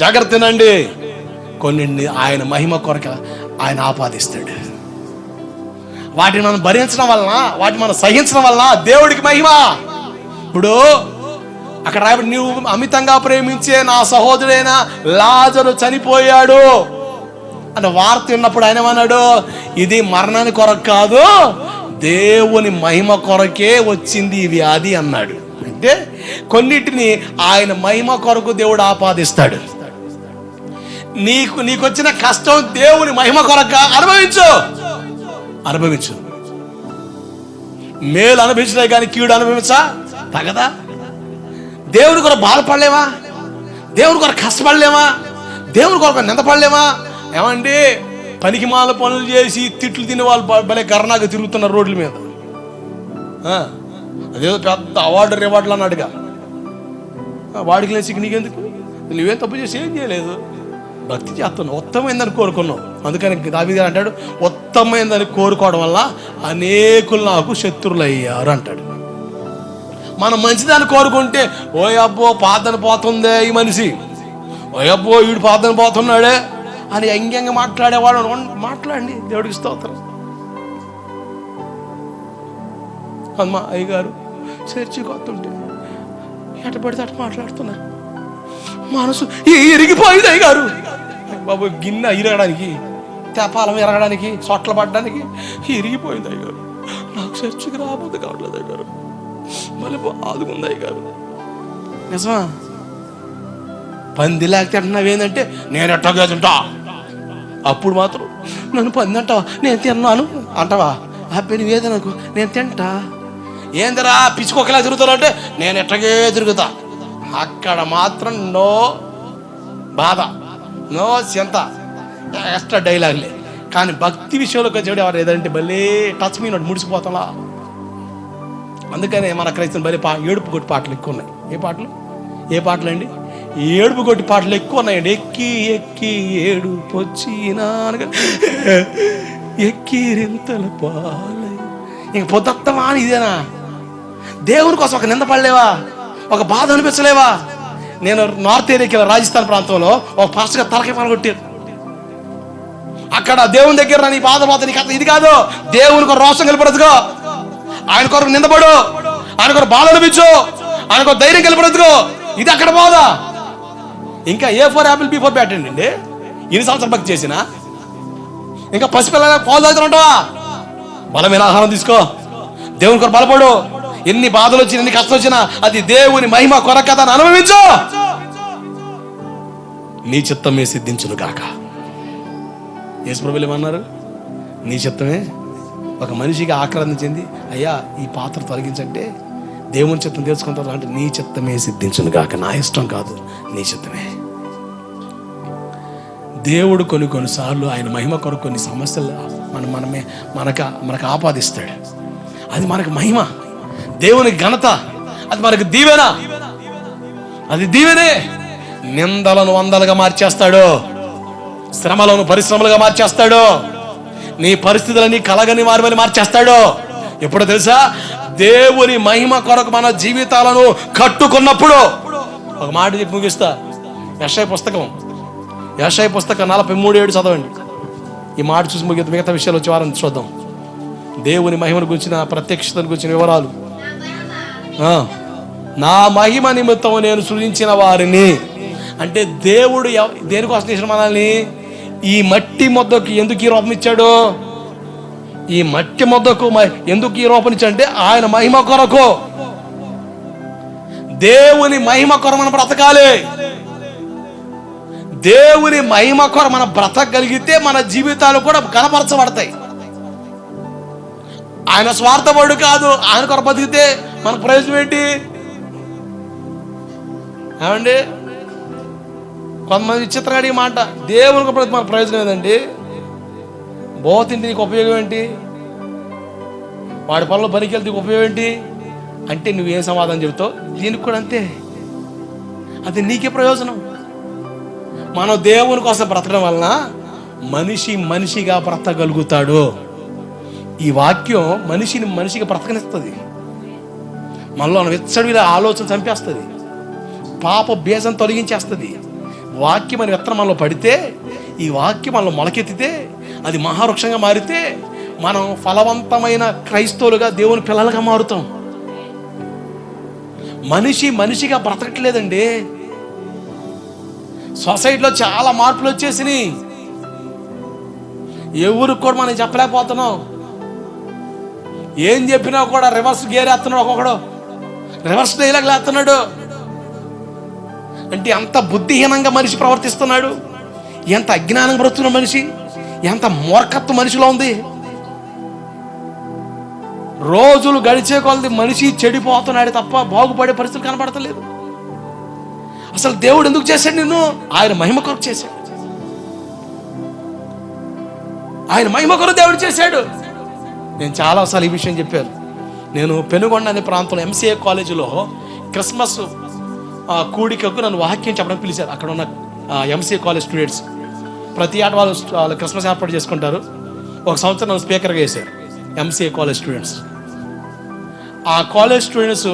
జాగ్రత్తనండి. కొన్ని ఆయన మహిమ కొరక ఆయన ఆపాదిస్తాడు. వాటిని మనం భరించడం వలన వాటిని మనం సహించడం వలన దేవుడికి మహిమ. ఇప్పుడు అక్కడ నువ్వు అమితంగా ప్రేమించే నా సహోదరుడైన లాజరు చనిపోయాడు. అన్న వార్త విన్నప్పుడు ఆయన ఏమన్నాడు? ఇది మరణానికి కొరకు కాదు దేవుని మహిమ కొరకే వచ్చింది ఈ వ్యాధి అన్నాడు. అంటే కొన్నిటిని ఆయన మహిమ కొరకు దేవుడు ఆపాదిస్తాడు. నీకు నీకు వచ్చిన కష్టం దేవుని మహిమ కొరక అనుభవించు. అనుభవించు. మేలు అనుభవించలే కానీ కీడు అనుభవించా? తగదా? దేవుని కొరకు బాధపడలేమా? దేవుని కొరకు కష్టపడలేమా? దేవుని కొరకు నిందపడలేమా? ఏమండి? పనికి మాల పనులు చేసి తిట్లు తినే వాళ్ళు భలే కర్ణాగా తిరుగుతున్నారు రోడ్ల మీద. అదేదో పెద్ద అవార్డు రివార్డులు అన్నాడుగా. వాడికి లేచి నీకెందుకు? నువ్వేం తప్పు చేసి ఏం చేయలేదు? భక్తి చేస్తున్నావు ఉత్తమైందని కోరుకున్నావు అందుకని దావి గారు అంటాడు ఉత్తమైందని కోరుకోవడం వల్ల అనేకులు నాకు శత్రువులు అయ్యారు అంటాడు. మనం మంచిదాన్ని కోరుకుంటే ఓ అబ్బో పాదన పోతుందే ఈ మనిషి. ఓ అబ్బో వీడు పాదన పోతున్నాడే అని ఎంగంగా మాట్లాడేవాడు. మాట్లాడండి దేవుడికి స్తోత్రం. అమ్మా అయ్యగారు చర్చి కొత్తుంటే ఎట పడితే అటు మాట్లాడుతున్నారు. మనసు ఇరిగిపోయింది అయ్యగారు. బాబు గిన్నె ఇరగడానికి తెపాలం ఇరగడానికి సొట్ల పడడానికి ఇరిగిపోయింది అయ్యగారు. నాకు చర్చికి రాబోద్దు కావట్లేదు అయ్యగారు. మళ్ళీ బాధకుంది అయ్యగారు. నిజమా? పంది లేకపోతే అంటున్నావు ఏంటంటే నేను ఎట్టగా తింటా అప్పుడు మాత్రం నన్ను పంది అంటావా? నేను తిన్నాను. అంటావా? హ్యాపీ నువ్వేది నాకు? నేను తింటా. ఏందిరా పిచ్చుకోకలా తిరుగుతాను అంటే నేను ఎట్టగే తిరుగుతా. అక్కడ మాత్రం నో బాధ. నో చింత ఎక్స్ట్రా డైలాగ్లే కానీ భక్తి విషయంలోకి వచ్చేవాడు ఎవరు? ఏదంటే భలే టచ్ మీ నోటి ముడిసిపోతాలా. అందుకనే మన క్రైస్తవం భలే పా ఏడుపు కొట్టి పాటలు ఎక్కువ ఉన్నాయి. ఏ పాటలు? ఏ పాటలు అండి? ఏడుపు కొట్టి పాటలు ఎక్కువ ఉన్నాయండి. ఎక్కి ఎక్కి ఏడుపు వచ్చినా ఎక్కి ఎక్కిరింతల పాలై. ఇంక పొద్దుత్తమా అని ఇదేనా? దేవుని కోసం ఒక నింద పడలేవా? ఒక బాధ అనిపించలేవా? నేను నార్త్ ఏరియాకి రాజస్థాన్ ప్రాంతంలో ఒక పాస్టర్గా తలకి పడగొట్టారు అక్కడ దేవుని దగ్గర నీ పాత నీ కథ ఇది కాదు. దేవుని కొరకు రోషం కలిపడదుగో ఆయన కొరకు నిందపడు. ఆయన కొరకు బాధ అనిపించు. ఆయన కొరకు ధైర్యం కలిపడదుగో ఇది అక్కడ బాధ. ఇంకా A for apple B for bat అండి. ఎన్ని సంవత్సరం భక్తి చేసినా? ఇంకా పసిపిల్ల పాలు తాగుతుంటావా బలమైన ఆహారం తీసుకో. దేవుని కొరకు బలపడు. ఎన్ని బాధలు వచ్చినా ఎన్ని కష్టం వచ్చినా అది దేవుని మహిమ కొరకథను అనుభవించు. నీ చిత్తమే సిద్ధించును గాక. యేసుప్రభులు ఏమన్నారు? నీ చిత్తమే ఒక మనిషికి ఆక్రాంతి చెంది అయ్యా ఈ పాత్ర తొలగించంటే దేవుని చిత్తం తెలుసుకుంటారు అంటే నీ చిత్తమే సిద్ధించును గాక. నా ఇష్టం కాదు నీ చిత్తమే. దేవుడు కొన్ని కొన్నిసార్లు ఆయన మహిమ కొరకు కొన్ని సమస్యలు మన మనమే మనక మనకు ఆపాదిస్తాడు. అది మనకు మహిమ. దేవుని ఘనత. అది మనకు దీవెన. అది దీవెనే. నిందలను వందలుగా మార్చేస్తాడు. శ్రమలను పరిశ్రమలుగా మార్చేస్తాడు. నీ పరిస్థితులని కలగని వారిని మార్చేస్తాడు. ఎప్పుడో తెలుసా? దేవుని మహిమ కొరకు మన జీవితాలను కట్టుకున్నప్పుడు. ఒక మాట చెప్పి ముగిస్తా. యశయ పుస్తకం. యశయ పుస్తకం నలభై మూడు ఏడు చదవండి. ఈ మాట చూసి ముగిత మిగతా విషయాలు వచ్చే వారం చూద్దాం. దేవుని మహిమను గురించిన ప్రత్యక్షతను గురించిన వివరాలు. నా మహిమ నిమిత్తం నేను సృజించిన వారిని. అంటే దేవుడు దేనికోసం చేసిన మనల్ని? ఈ మట్టి మొద్దకు ఎందుకు ఈ రూపం ఇచ్చాడు? ఈ మట్టి మొద్దకు ఎందుకు ఈ రూపం ఇచ్చాడు అంటే ఆయన మహిమ కొరకు. దేవుని మహిమ కొర మనం బ్రతకాలి. దేవుని మహిమ కొర మనం బ్రతకగలిగితే మన జీవితాలు కూడా కనపరచబడతాయి. ఆయన స్వార్థపడు కాదు. ఆయన కొర బతికితే మన ప్రయోజనం ఏంటి? ఏమండి? కొంతమంది విచిత్రంగా అడిగే మాట. దేవునికి ప్రతి మన ప్రయోజనం ఏదండి? బోతింటి నీకు ఉపయోగం ఏంటి? వాడి పనులు పనికి వెళ్తే ఉపయోగం ఏంటి? అంటే నువ్వేం సమాధానం చెబుతావు? దీనికి కూడా అంతే. అది నీకే ప్రయోజనం. మనం దేవుని కోసం బ్రతకడం వలన మనిషి మనిషిగా బ్రతకగలుగుతాడు. ఈ వాక్యం మనిషిని మనిషిగా బ్రతకనిస్తుంది. మనలో విచ్చడిగా ఆలోచన చంపేస్తుంది. పాప బీజం తొలగించేస్తుంది. వాక్యం అని విత్తనం మనలో పడితే ఈ వాక్యం మనలో మొలకెత్తితే అది మహావృక్షంగా మారితే మనం ఫలవంతమైన క్రైస్తవులుగా దేవుని పిల్లలుగా మారుతాం. మనిషి మనిషిగా బ్రతకట్లేదండి. సొసైటీలో చాలా మార్పులు వచ్చేసినాయి. ఎవరికి కూడా మనం చెప్పలేకపోతున్నాం. ఏం చెప్పినా కూడా రివర్స్ గేర్ వేస్తున్నాడు ఒక్కొక్కడు. రివర్స్ డైలాగ్ లేస్తున్నాడు. అంటే ఎంత బుద్ధిహీనంగా మనిషి ప్రవర్తిస్తున్నాడు? ఎంత అజ్ఞానం బ్రతున్న మనిషి? ఎంత మూర్ఖత్వం మనిషిలో ఉంది? రోజులు గడిచే కొలది మనిషి చెడిపోతున్నాడు తప్ప బాగుపడే పరిస్థితులు కనపడతలేదు అసలు దేవుడు ఎందుకు చేశాడు నిన్ను? ఆయన మహిమ కొరకు చేశాడు. ఆయన మహిమ కొరకు దేవుడు చేశాడు. నేను చాలాసార్లు ఈ విషయం చెప్పారు నేను పెనుగొండ అనే ప్రాంతంలో ఎంసీఏ కాలేజీలో క్రిస్మస్ కూడికకు నన్ను వాక్యం చెప్పడానికి పిలిచారు. అక్కడ ఉన్న ఎంసీఏ కాలేజ్ స్టూడెంట్స్. ప్రతి ఆట వాళ్ళు వాళ్ళు క్రిస్మస్ ఏర్పాటు చేసుకుంటారు. ఒక సంవత్సరం నన్ను స్పీకర్గా వేశారు ఎంసీఏ కాలేజ్ స్టూడెంట్స్. ఆ కాలేజ్ స్టూడెంట్స్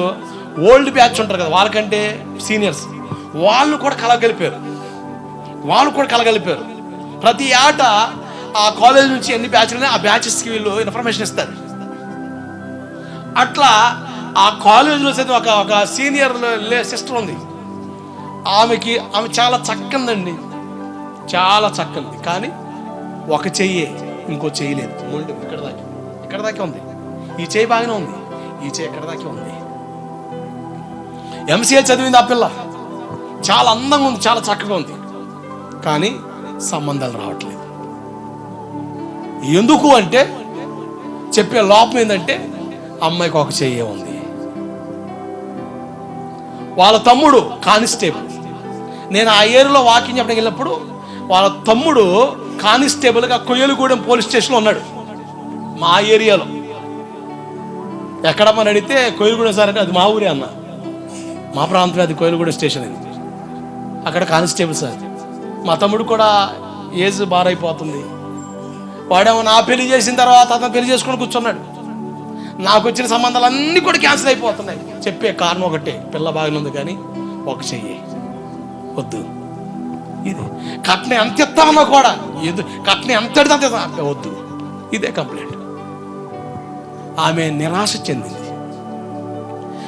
ఓల్డ్ బ్యాచ్ ఉంటారు కదా వాళ్ళకంటే సీనియర్స్. వాళ్ళు కూడా కలగలిపారు. వాళ్ళు కూడా కలగలిపారు. ప్రతి ఆట ఆ కాలేజ్ నుంచి ఎన్ని బ్యాచ్లు ఆ బ్యాచెస్కి వీళ్ళు ఇన్ఫర్మేషన్ ఇస్తారు. అట్లా ఆ కాలేజీలో చదివి ఒక ఒక సీనియర్ సిస్టర్ ఉంది. ఆమెకి ఆమె చాలా చక్కందండి. చాలా చక్కంది. కానీ ఒక చెయ్యే ఇంకో చెయ్యి ముందు ఇక్కడ దాకా. ఇక్కడ దాకా ఉంది. ఈ చేయి బాగానే ఉంది. ఈ చేయి ఎక్కడ దాకా ఉంది. ఎంసీఏ చదివింది ఆ పిల్ల. చాలా అందంగా ఉంది. చాలా చక్కగా ఉంది. కానీ సంబంధాలు రావట్లేదు. ఎందుకు అంటే చెప్పే లోపం ఏంటంటే అమ్మాయికి ఒక చెయ్యే ఉంది. వాళ్ళ తమ్ముడు కానిస్టేబుల్. నేను ఆ ఏరియాలో వాకింగ్ చెప్పడానికి వెళ్ళినప్పుడు వాళ్ళ తమ్ముడు కానిస్టేబుల్గా కొయ్యలగూడెం పోలీస్ స్టేషన్లో ఉన్నాడు. మా ఏరియాలో. ఎక్కడ అడిగితే కొయ్యలగూడెం సార్ అంటే అది మా ఊరే అన్న. మా ప్రాంతం అది కోయిలగూడ స్టేషన్ అది. అక్కడ కానిస్టేబుల్ సార్. మా తమ్ముడు కూడా ఏజ్ బారైపోతుంది. వాడేమో నా పెళ్ళి చేసిన తర్వాత అతను పెళ్ళి చేసుకొని కూర్చున్నాడు. నాకు వచ్చిన సంబంధాలు అన్నీ కూడా క్యాన్సిల్ అయిపోతున్నాయి. చెప్పే కారణం ఒకటే పిల్ల బాగానే ఉంది కానీ ఒక చెయ్యి. వద్దు. ఇది కట్న ఎంత ఇస్తామన్నా కూడా ఎదు కట్న ఎంత అంత వద్దు. ఇదే కంప్లైంట్. ఆమె నిరాశ చెందింది.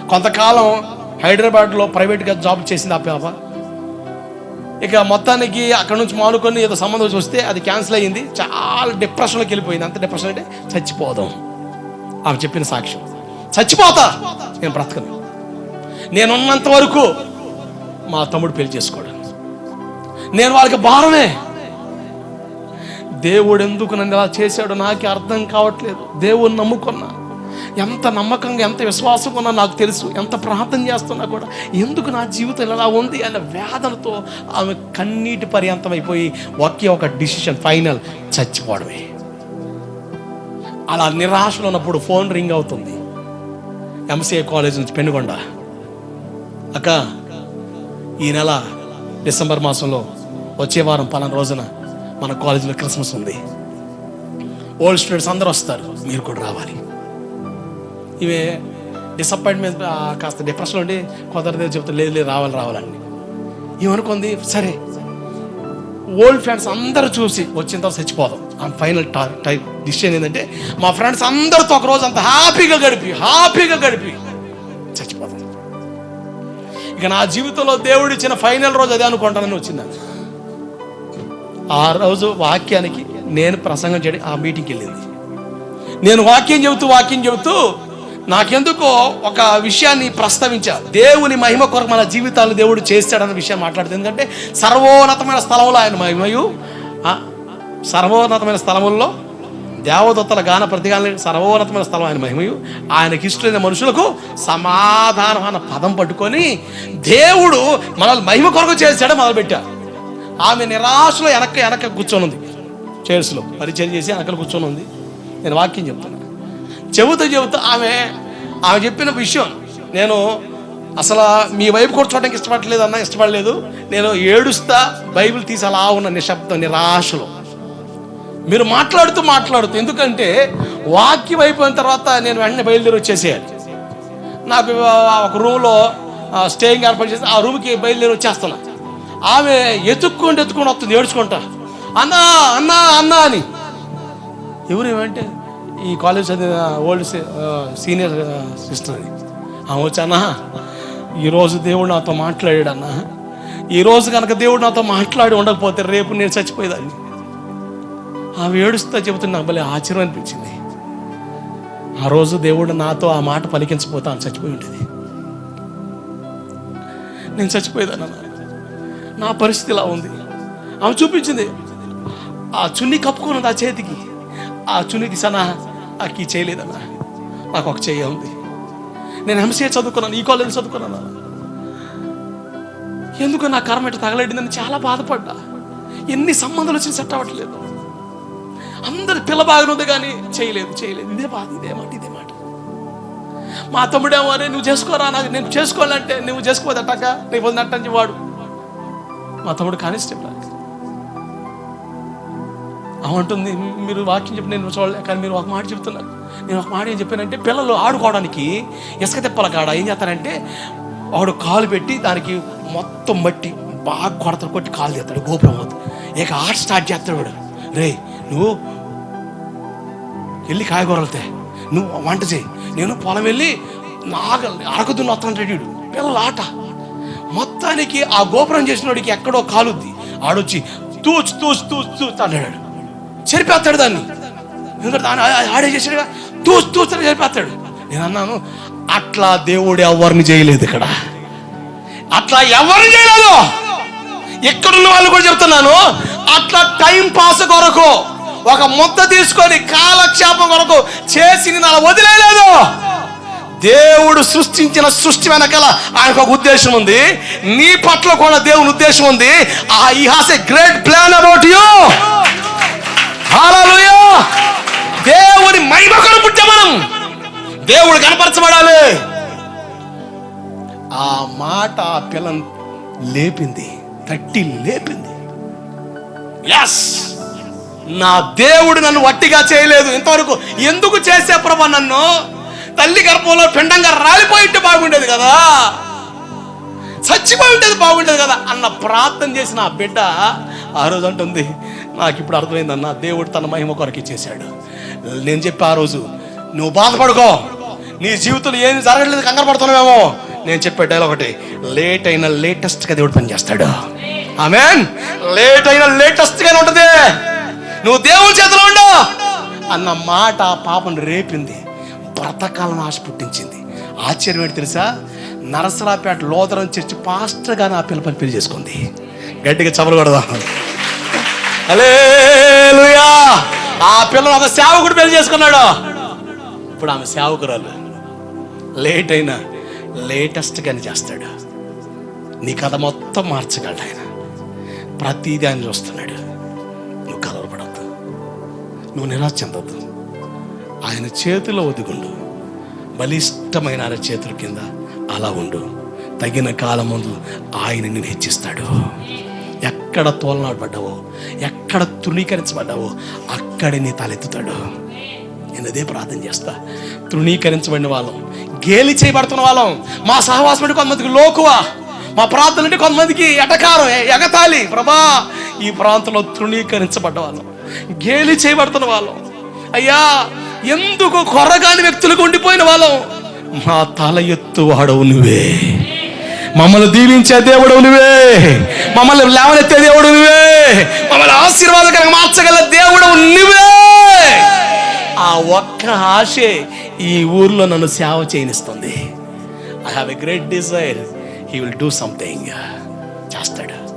కొంతకాలం హైదరాబాద్లో ప్రైవేట్గా జాబ్ చేసింది ఆ పేపర్ ఇక మొత్తానికి అక్కడ నుంచి మానుకొని ఏదో సంబంధం చూస్తే అది క్యాన్సిల్ అయ్యింది. చాలా డిప్రెషన్లోకి వెళ్ళిపోయింది. అంత డిప్రెషన్ అంటే చచ్చిపోదాం. ఆమె చెప్పిన సాక్ష్యం. చచ్చిపోతా. నేను బ్రతకను. నేనున్నంత వరకు మా తమ్ముడు పెళ్ళి చేసుకోవడం నేను వాళ్ళకి భారమే. దేవుడు ఎందుకు నన్ను ఇలా చేశాడు నాకే అర్థం కావట్లేదు. దేవుడు నమ్ముకున్నా. ఎంత నమ్మకంగా ఎంత విశ్వాసం ఉన్నా నాకు తెలుసు. ఎంత ప్రార్థన చేస్తున్నా కూడా ఎందుకు నా జీవితం ఇలా ఉంది అనే వేదనతో ఆమె కన్నీటి పర్యంతం అయిపోయి ఒకే ఒక డిసిషన్ ఫైనల్ చచ్చిపోవడమే. అలా నిరాశలో ఉన్నప్పుడు ఫోన్ రింగ్ అవుతుంది. ఎంసీఏ కాలేజ్ నుంచి పెనుగొండ. అక్క ఈ నెల డిసెంబర్ మాసంలో వచ్చే వారం పలానా రోజున మన కాలేజీలో క్రిస్మస్ ఉంది. ఓల్డ్ స్టూడెంట్స్ అందరూ వస్తారు. మీరు కూడా రావాలి. ఇవే డిసప్పాయింట్మెంట్ కాస్త డిప్రెషన్ ఉండి కొందరిదే చెప్తే లేదు లేదు రావాలి రావాలని ఏమనుకుంది? సరే. ఓల్డ్ ఫ్రెండ్స్ అందరూ చూసి వచ్చిన తర్వాత చచ్చిపోదాం. ఆ ఫైనల్ టైప్ డిసిషన్ ఏంటంటే మా ఫ్రెండ్స్ అందరితో ఒక రోజు అంత హ్యాపీగా గడిపి హ్యాపీగా గడిపి చచ్చిపోదాం ఇక నా జీవితంలో దేవుడు ఇచ్చిన ఫైనల్ రోజు అదే అనుకుంటానని వచ్చింది. ఆ రోజు వాక్యానికి నేను ప్రసంగం చేయడం ఆ మీటింగ్కి వెళ్ళింది. నేను వాక్యం చెబుతూ వాక్యం చెబుతూ నాకెందుకో ఒక విషయాన్ని ప్రస్తావించా దేవుని మహిమ కొరకు మన జీవితాలు దేవుడు చేస్తాడన్న విషయం మాట్లాడుతుంది. ఎందుకంటే సర్వోన్నతమైన స్థలంలో ఆయన మహిమయు సర్వోన్నతమైన స్థలముల్లో దేవదత్తల గాన ప్రతిగాన సర్వోన్నతమైన స్థలం ఆయన మహిమయు. ఆయనకి ఇష్టమైన మనుషులకు సమాధానం అన్న పదం పట్టుకొని దేవుడు మనల్ని మహిమ కొరకు చేశాడు మొదలుపెట్టారు. ఆమె నిరాశలో వెనక వెనక కూర్చొని ఉంది చైర్స్లో పరిచయం చేసి వెనకలు కూర్చొని ఉంది నేను వాక్యం చెప్తాను చెబుతూ చెబుతూ ఆమె ఆమె చెప్పిన విషయం. నేను అసలు మీ వైపు కూడా చూడడానికి ఇష్టపడలేదు అన్న ఇష్టపడలేదు. నేను ఏడుస్తా బైబిల్ తీసి అలా ఉన్న నిశ్శబ్దం నిరాశలో. మీరు మాట్లాడుతూ మాట్లాడుతూ ఎందుకంటే వాక్యం అయిపోయిన తర్వాత నేను వెంటనే బయలుదేరి వచ్చేసేయాలి. నాకు ఒక రూమ్లో స్టేయింగ్ ఏర్పాటు చేసి ఆ రూమ్కి బయలుదేరి వచ్చేస్తున్నా. ఆమె ఎత్తుక్కుంటూ ఎత్తుకొని వస్తుంది ఏడుచుకుంటా. అన్నా అన్నా అన్నా అని. ఎవరేమంటే ఈ కాలేజ్ చదివిన ఓల్డ్ సీనియర్ సిస్టర్. అని ఆమె వచ్చానా? ఈరోజు దేవుడు నాతో మాట్లాడాడు ఈరోజు కనుక దేవుడు నాతో మాట్లాడి ఉండకపోతే రేపు నేను చచ్చిపోయేదాన్ని. ఆమె ఏడుస్తా చెబుతున్నా నాకు భలే ఆశ్చర్యం అనిపించింది. ఆ రోజు దేవుడు నాతో ఆ మాట పలికించపోతే అని చచ్చిపోయి ఉండేది. నేను చచ్చిపోయేదాన్న నా పరిస్థితి ఇలా ఉంది. ఆమె చూపించింది. ఆ చున్ని కప్పుకున్నది ఆ చేతికి. ఆ చున్నికి సనా ఆ కీ చేయలేదన్నా నాకు ఒక చేయ ఉంది. నేను ఎంసీఏ చదువుకున్నాను ఈ కాలేజ్ చదువుకున్నాను. ఎందుకు నా కర్మ ఇట్లా తగలడిందని చాలా బాధపడ్డా. ఎన్ని సంబంధాలు వచ్చి సెట్ అవ్వట్లేదు. అందరు పిల్ల బాగానే ఉంది కానీ చేయలేదు చేయలేదు ఇదే బాధ ఇదే మాట ఇదే మాట. మా తమ్ముడేమో అరే నువ్వు చేసుకోరా నాకు నేను చేసుకోవాలంటే నువ్వు చేసుకోవద్దు నీ నీకు వదినట్టని వాడు. మా తమ్ముడు కానిస్టేబుల్. అవంటుంది మీరు వాక్యం చెప్పి నేను చూడలే కానీ మీరు ఒక మాట చెప్తున్నారు నేను ఒక మాట ఏం చెప్పానంటే పిల్లలు ఆడుకోవడానికి ఇసుక తిప్పల కాడ ఏం చేస్తారంటే వాడు కాలు పెట్టి దానికి మొత్తం మట్టి బాగా కొడతాడు కొట్టి కాలు చేస్తాడు గోపురం అవుతుంది ఇక ఆట స్టార్ట్ చేస్తాడు వాడు. రే నువ్వు వెళ్ళి కాయగూరలతే నువ్వు వంట చేయి. నేను పొలం వెళ్ళి నాగ అరకుదున్న వస్తాను రెడీడు పిల్లల ఆట. మొత్తానికి ఆ గోపురం చేసిన వాడికి ఎక్కడో కాలుద్ది ఆడొచ్చి తూచు తూచు తూచు తూచు అన్నాడు చెరిపేస్తాడు దాన్ని. ఎందుకంటే దాన్ని ఆడే చేసాడుగా తూచు తూచు చెరిపేస్తాడు. నేను అన్నాను అట్లా దేవుడు ఎవరిని చేయలేదు ఇక్కడ. అట్లా ఎవరిని చేయలేదు? ఇక్కడున్న వాళ్ళు కూడా చెప్తున్నాను అట్లా టైం పాస్ కొరకు ఒక ముద్ద తీసుకొని కాలక్షేపం కొరకు చేసి నేను వదిలేదు దేవుడు సృష్టించిన సృష్టి వెనకాల ఆయనకు ఒక ఉద్దేశం ఉంది. నీ పట్ల కూడా దేవుని ఉద్దేశం ఉంది. ఆ he has a great plan about you. దేవుని మహిమ కనుపుట్టే మనం. దేవుడు కనపరచబడాలి. ఆ మాట ఆ పిల్లని లేపింది తట్టి లేపింది. ఎస్ నా దేవుడు నన్ను వట్టిగా చేయలేదు. ఇంతవరకు ఎందుకు చేసే ప్రభా నన్ను? తల్లి గర్భంలో పిండంగా రాలిపోయింటే బాగుండేది కదా. చచ్చిపోయి ఉండేది బాగుండేది కదా అన్న ప్రార్థన చేసిన ఆ బిడ్డ ఆ రోజు అంటుంది నాకు ఇప్పుడు అర్థమైందన్న దేవుడు తన మహిమ కొరకు ఇచ్చేశాడు. నేను చెప్పి ఆ రోజు నువ్వు బాధపడుకో. నీ జీవితంలో ఏం జరగట్లేదు కంగారు పడుతున్నావేమో? నేను చెప్పే డైలాగ్ ఒకటి లేట్ అయిన లేటెస్ట్గా దేవుడు పనిచేస్తాడు. ఆమెన్ లేట్ అయిన లేటెస్ట్గానే ఉంటుంది. నువ్వు దేవుడి చేతిలో ఉండు. అన్న మాట ఆ పాపను రేపింది. బ్రతకాలను ఆశ పుట్టించింది. ఆశ్చర్యం ఏంటి తెలుసా? నరసరాపేట లోదరం చర్చి పాస్టర్గా నా పిల్ల పని పెళ్ళి చేసుకుంది. గట్టిగా చవలు కొడదాం. హల్లెలూయా. ఆ పిల్లలు ఒక సేవకుడు పెళ్ళి చేసుకున్నాడు. ఇప్పుడు ఆమె సేవకురాలు. లేట్ అయినా లేటెస్ట్గానే చేస్తాడు. నీ కథ మొత్తం మార్చగలడు ఆయన. ప్రతిదీ ఆయన చూస్తున్నాడు. నువ్వు కలవరపడద్దు నువ్వు నిరాశ చెందద్దు. ఆయన చేతిలో ఒదుగుండు. బలిష్టమైన ఆయన చేతుల కింద అలా ఉండు. తగిన కాలం ముందు ఆయన నిన్ను హెచ్చిస్తాడు. ఎక్కడ తోలనాడబడ్డావో ఎక్కడ తృణీకరించబడ్డావో అక్కడే నీ తలెత్తుతాడు. నేను అదే ప్రార్థన చేస్తా. తృణీకరించబడిన వాళ్ళం గేలి చేయబడుతున్న వాళ్ళం మా సహవాసం అంటే కొంతమందికి లోకువా? మా ప్రార్థన అంటే కొంతమందికి ఎటకారం ఎగతాలి ప్రభా ఈ ప్రాంతంలో తృణీకరించబడ్డ వాళ్ళం గేలి చేయబడుతున్న వాళ్ళం. అయ్యా ఎందుకు కొరగాని వ్యక్తులకు ఉండిపోయిన వాళ్ళం? మా తల ఎత్తు వాడవు నువ్వే. మమ్మల్ని దీవించే దేవుడు నువ్వే. మమ్మల్ని లేవనెత్తే దేవుడు నువ్వే. మమ్మల్ని ఆశీర్వాదకరంగా మార్చగల దేవుడు నువ్వే. ఆ ఒక్క ఆశే ఈ ఊర్లో నన్ను సేవ చేయనిస్తుంది. I have a great desire he will do something చేస్తాడు.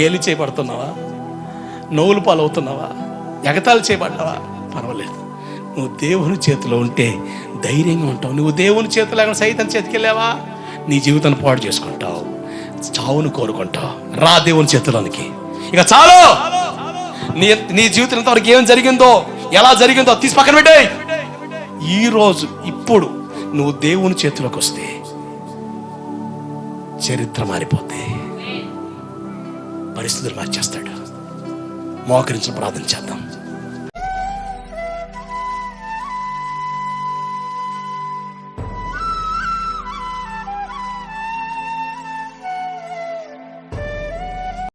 గేలి చేయబడుతున్నావా? నవ్వులు పాలవుతున్నావా? ఎగతాలు చేయబడ్డావా? పర్వాలేదు. నువ్వు దేవుని చేతిలో ఉంటే ధైర్యంగా ఉంటావు. నువ్వు దేవుని చేతిలో సైతం సైతం చేతికెళ్ళావా? నీ జీవితాన్ని పాడు చేసుకుంటావు. చావును కోరుకుంటావు. రా దేవుని చేతిలోనికి ఇక చాలు! నీ నీ జీవితం ఇంతవరకు ఏం జరిగిందో ఎలా జరిగిందో తీసి పక్కన పెట్టే ఈరోజు ఇప్పుడు నువ్వు దేవుని చేతిలోకి వస్తే చరిత్ర మారిపోతే పరిస్థితులు మార్చేస్తాడు. మోకరించి ప్రార్థన చేద్దాం.